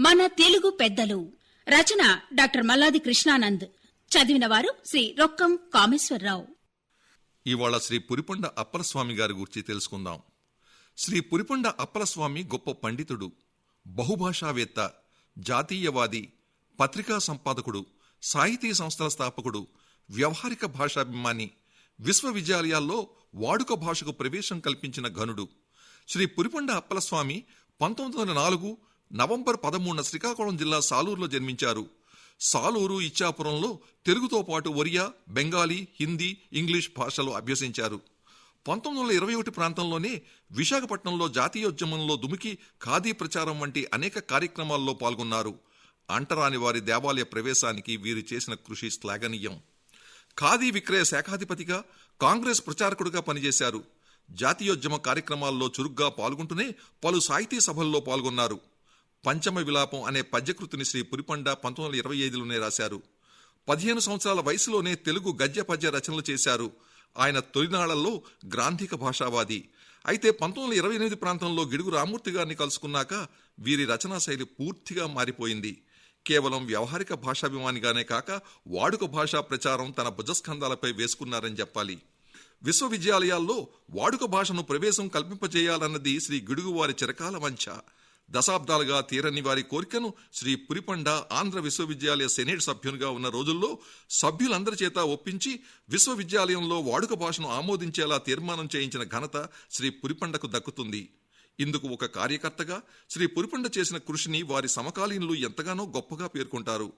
మన తెలుగు పెద్దలు. రచన డాక్టర్ మల్లాది కృష్ణానంద్. చదివిన వారు శ్రీ రొక్కం కామేశ్వరరావు. ఇవాళ శ్రీ పురిపండ అప్పలస్వామి గారి గురించి తెలుసుకుందాం. శ్రీ పురిపండ అప్పలస్వామి గొప్ప పండితుడు బహుభాషావేత్త జాతీయవాది పత్రికా సంపాదకుడు సాహితీ సంస్థల స్థాపకుడు వ్యవహారిక భాషాభిమాని విశ్వవిద్యాలయాల్లో వాడుక భాషకు ప్రవేశం కల్పించిన ఘనుడు. శ్రీ పురిపండ అప్పలస్వామి పంతొమ్మిది వందల నాలుగు నవంబర్ పదమూడున శ్రీకాకుళం జిల్లా సాలూరులో జన్మించారు. సాలూరు ఇచ్చాపురంలో తెలుగుతో పాటు ఒరియా బెంగాలీ హిందీ ఇంగ్లీష్ భాషలు అభ్యసించారు. పంతొమ్మిది వందల ఇరవై ఒకటి ప్రాంతంలోనే విశాఖపట్నంలో జాతీయోద్యమంలో దుమికి ఖాదీ ప్రచారం వంటి అనేక కార్యక్రమాల్లో పాల్గొన్నారు. అంటరాని వారి దేవాలయ ప్రవేశానికి వీరు చేసిన కృషి శ్లాఘనీయం. ఖాదీ విక్రయ శాఖాధిపతిగా కాంగ్రెస్ ప్రచారకుడిగా పనిచేశారు. జాతీయోద్యమ కార్యక్రమాల్లో చురుగ్గా పాల్గొంటూనే పలు సాహితీ సభల్లో పాల్గొన్నారు. పంచమ విలాపం అనే పద్యకృతిని శ్రీ పురిపండ పంతొమ్మిది వందల ఇరవై ఐదులోనే రాశారు. పదిహేను సంవత్సరాల వయసులోనే తెలుగు గద్య పద్య రచనలు చేశారు. ఆయన తొలినాళ్ళలో గ్రాంధిక భాషావాది. అయితే పంతొమ్మిది వందల ఇరవై ఎనిమిది ప్రాంతంలో గిడుగు రామూర్తి గారిని కలుసుకున్నాక వీరి రచనా శైలి పూర్తిగా మారిపోయింది. కేవలం వ్యవహారిక భాషాభిమానిగానే కాక వాడుక భాషా ప్రచారం తన భుజస్కంధాలపై వేసుకున్నారని చెప్పాలి. విశ్వవిద్యాలయాల్లో వాడుక భాషను ప్రవేశం కల్పింపజేయాలన్నది శ్రీ గిడుగు వారి చిరకాల వంచ. దశాబ్దాలుగా తీరని వారి కోరికను శ్రీ పురిపండ ఆంధ్ర విశ్వవిద్యాలయ సెనేట్ సభ్యునిగా ఉన్న రోజుల్లో సభ్యులందరి చేత ఒప్పించి విశ్వవిద్యాలయంలో వాడుక భాషను ఆమోదించేలా తీర్మానం చేయించిన ఘనత శ్రీ పురిపండకు దక్కుతుంది. ఇందుకు ఒక కార్యకర్తగా శ్రీ పురిపండ చేసిన కృషిని వారి సమకాలీనులు ఎంతగానో గొప్పగా పేర్కొంటారు.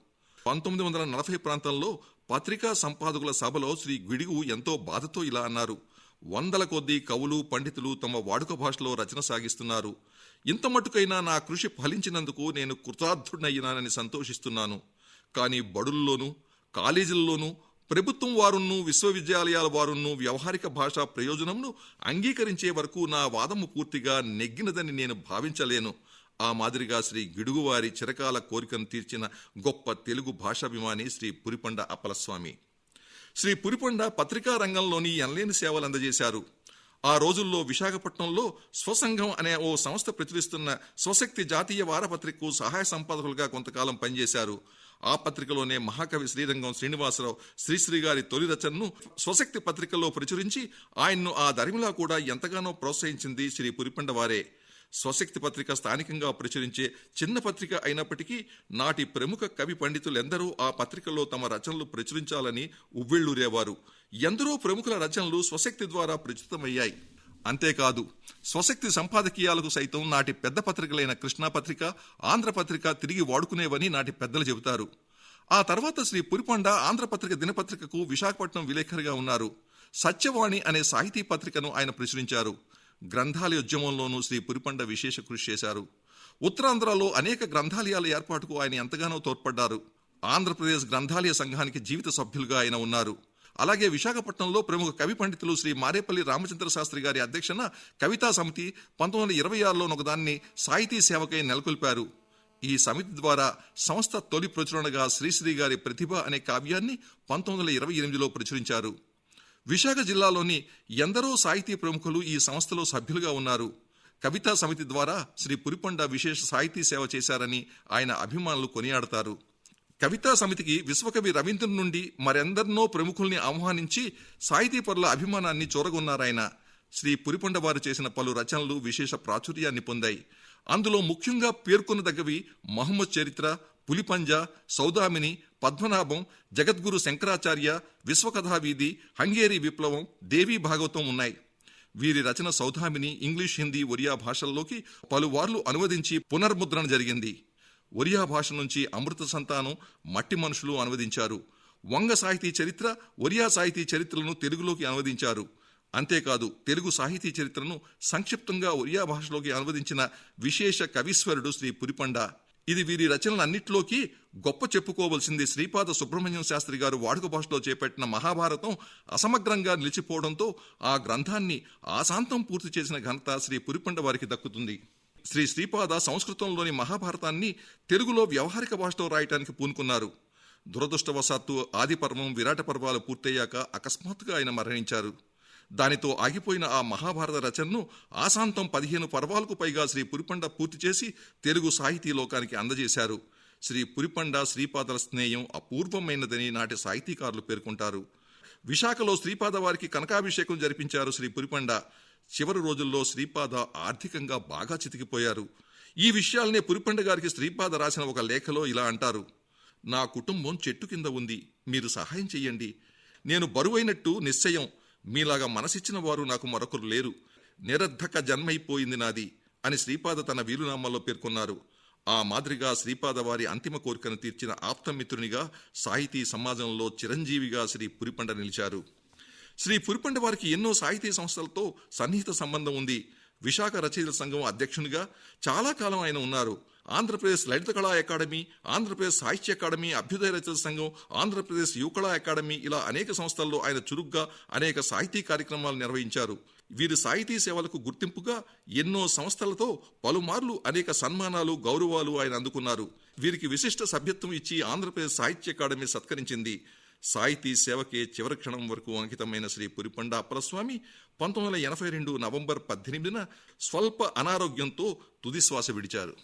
పంతొమ్మిది వందల నలభై ప్రాంతంలో పత్రికా సంపాదకుల సభలో శ్రీ గిడుగు ఎంతో బాధతో ఇలా అన్నారు. వందల కొద్దీ కవులు పండితులు తమ వాడుక భాషలో రచన సాగిస్తున్నారు. ఇంత మటుకైనా నా కృషి ఫలించినందుకు నేను కృతార్థుడయ్యినానని సంతోషిస్తున్నాను. కానీ బడుల్లోనూ కాలేజీల్లోనూ ప్రభుత్వం వారును విశ్వవిద్యాలయాల వారును వ్యవహారిక భాషా ప్రయోజనంను అంగీకరించే వరకు నా వాదము పూర్తిగా నెగ్గినదని నేను భావించలేను. ఆ మాదిరిగా శ్రీ గిడుగువారి చిరకాల కోరికను తీర్చిన గొప్ప తెలుగు భాషాభిమాని శ్రీ పురిపండ అప్పలస్వామి. శ్రీ పురిపొండ పత్రికా రంగంలోని ఎనలేని సేవలు అందజేశారు. ఆ రోజుల్లో విశాఖపట్నంలో స్వసంఘం అనే ఓ సంస్థ ప్రచురిస్తున్న స్వశక్తి జాతీయ వారపత్రికకు సహాయ సంపాదకులుగా కొంతకాలం పనిచేశారు. ఆ పత్రికలోనే మహాకవి శ్రీరంగం శ్రీనివాసరావు శ్రీశ్రీ గారి తొలి రచనను స్వశక్తి పత్రికలో ప్రచురించి ఆయన్ను ఆ దరిమిలా కూడా ఎంతగానో ప్రోత్సహించింది శ్రీ పురిపండవారే. వారే స్వశక్తి పత్రిక స్థానికంగా ప్రచురించే చిన్న పత్రిక అయినప్పటికీ నాటి ప్రముఖ కవి పండితులెందరూ ఆ పత్రికలో తమ రచనలు ప్రచురించాలని ఉవ్వెళ్ళూరేవారు ఎందరో ప్రముఖుల రచనలు స్వశక్తి ద్వారా ప్రచురితమయ్యాయి. అంతేకాదు స్వశక్తి సంపాదకీయాలకు సైతం నాటి పెద్ద పత్రికలైన కృష్ణాపత్రిక ఆంధ్రపత్రిక తిరిగి వాడుకునేవని నాటి పెద్దలు చెబుతారు. ఆ తర్వాత శ్రీ పురిపండ ఆంధ్రపత్రిక దినపత్రికకు విశాఖపట్నం విలేకరిగా ఉన్నారు. సత్యవాణి అనే సాహితీ పత్రికను ఆయన ప్రచురించారు. గ్రంథాలయ ఉద్యమంలోనూ శ్రీ పురిపండ విశేష కృషి చేశారు. ఉత్తరాంధ్రలో అనేక గ్రంథాలయాల ఏర్పాటుకు ఆయన ఎంతగానో తోడ్పడ్డారు. ఆంధ్రప్రదేశ్ గ్రంథాలయ సంఘానికి జీవిత సభ్యులుగా ఆయన ఉన్నారు. అలాగే విశాఖపట్నంలో ప్రముఖ కవి పండితులు శ్రీ మారేపల్లి రామచంద్ర శాస్త్రి గారి అధ్యక్షన కవితా సమితి పంతొమ్మిది వందల ఇరవై ఆరులో ఒకదాన్ని సాహితీ సేవకై నెలకొల్పారు. ఈ సమితి ద్వారా సంస్థ తొలి ప్రచురణగా శ్రీశ్రీ గారి ప్రతిభ అనే కావ్యాన్ని పంతొమ్మిది వందల ఇరవై ఎనిమిదిలో ప్రచురించారు. విశాఖ జిల్లాలోని ఎందరో సాహితీ ప్రముఖులు ఈ సంస్థలో సభ్యులుగా ఉన్నారు. కవితా సమితి ద్వారా శ్రీ పురిపొండ విశేష సాహితీ సేవ చేశారని ఆయన అభిమానులు కొనియాడతారు. కవితా సమితికి విశ్వకవి రవీంద్ర నుండి మరెందరినో ప్రముఖుల్ని ఆహ్వానించి సాహితీ పరుల అభిమానాన్ని చూరగొన్నారాయన. శ్రీ పురిపొండ వారు చేసిన పలు రచనలు విశేష ప్రాచుర్యాన్ని పొందాయి. అందులో ముఖ్యంగా పేర్కొనదగ్గవి మహమ్మద్ చరిత్ర పులిపంజ సౌదామిని పద్మనాభం జగద్గురు శంకరాచార్య విశ్వకథావీధి హంగేరి విప్లవం దేవీ భాగవతం ఉన్నాయి. వీరి రచన సౌదామిని ఇంగ్లీష్ హిందీ ఒరియా భాషల్లోకి పలువార్లు అనువదించి పునర్ముద్రణ జరిగింది. ఒరియా భాష నుంచి అమృత సంతానం మట్టి మనుషులు అనువదించారు. వంగ సాహితీ చరిత్ర ఒరియా సాహితీ చరిత్రలను తెలుగులోకి అనువదించారు. అంతేకాదు తెలుగు సాహితీ చరిత్రను సంక్షిప్తంగా ఒరియా భాషలోకి అనువదించిన విశేష కవీశ్వరుడు శ్రీ పురిపండ. ఇది వీరి రచనలన్నింటిలోకి గొప్ప చెప్పుకోవలసింది శ్రీపాద సుబ్రహ్మణ్యం శాస్త్రి గారు వాడుక భాషలో చేపట్టిన మహాభారతం అసమగ్రంగా నిలిచిపోవడంతో ఆ గ్రంథాన్ని ఆశాంతం పూర్తి చేసిన ఘనత శ్రీ పురిపండ వారికి దక్కుతుంది. శ్రీ శ్రీపాద సంస్కృతంలోని మహాభారతాన్ని తెలుగులో వ్యవహారిక భాషలో రాయటానికి పూనుకున్నారు. దురదృష్టవశాత్తు ఆది పర్వం విరాట పర్వాలు పూర్తయ్యాక అకస్మాత్తుగా ఆయన మరణించారు. దానితో ఆగిపోయిన ఆ మహాభారత రచనను ఆశాంతం పదిహేను పర్వాలకు పైగా శ్రీ పురిపండ పూర్తి చేసి తెలుగు సాహితీ లోకానికి అందజేశారు. శ్రీ పురిపండ శ్రీపాదల స్నేహం అపూర్వమైనదని నాటి సాహితీకారులు పేర్కొంటారు. విశాఖలో శ్రీపాద వారికి కనకాభిషేకం జరిపించారు శ్రీ పురిపండ. చివరి రోజుల్లో శ్రీపాద ఆర్థికంగా బాగా చితికిపోయారు. ఈ విషయాలనే పురిపండ గారికి శ్రీపాద రాసిన ఒక లేఖలో ఇలా అంటారు. నా కుటుంబం చెట్టు కింద ఉంది. మీరు సహాయం చెయ్యండి. నేను బరువైనట్టు నిశ్చయం. మీలాగా మనసిచ్చిన వారు నాకు మరొకరు లేరు. నిరర్ధక జన్మైపోయింది నాది అని శ్రీపాద తన వీలునామాలో పేర్కొన్నారు. ఆ మాదిరిగా శ్రీపాద వారి అంతిమ కోరికను తీర్చిన ఆప్తమిత్రునిగా సాహితీ సమాజంలో చిరంజీవిగా శ్రీ పురిపండ నిలిచారు. శ్రీ పురిపండ వారికి ఎన్నో సాహితీ సంస్థలతో సన్నిహిత సంబంధం ఉంది. విశాఖ రచయితల సంఘం అధ్యక్షునిగా చాలా కాలం ఆయన ఉన్నారు. ఆంధ్రప్రదేశ్ లలిత కళా అకాడమీ ఆంధ్రప్రదేశ్ సాహిత్య అకాడమీ అభ్యుదయ రచన సంఘం ఆంధ్రప్రదేశ్ యువకళా అకాడమీ ఇలా అనేక సంస్థల్లో ఆయన చురుగ్గా అనేక సాహితీ కార్యక్రమాలు నిర్వహించారు. వీరి సాహితీ సేవలకు గుర్తింపుగా ఎన్నో సంస్థలతో పలుమార్లు అనేక సన్మానాలు గౌరవాలు ఆయన అందుకున్నారు. వీరికి విశిష్ట సభ్యత్వం ఇచ్చి ఆంధ్రప్రదేశ్ సాహిత్య అకాడమీ సత్కరించింది. సాహితీ సేవకే చివరి క్షణం వరకు అంకితమైన శ్రీ పురిపండ అప్పలస్వామి పంతొమ్మిది వందల ఎనభై రెండు నవంబర్ పద్దెనిమిదిన స్వల్ప అనారోగ్యంతో తుదిశ్వాస విడిచారు.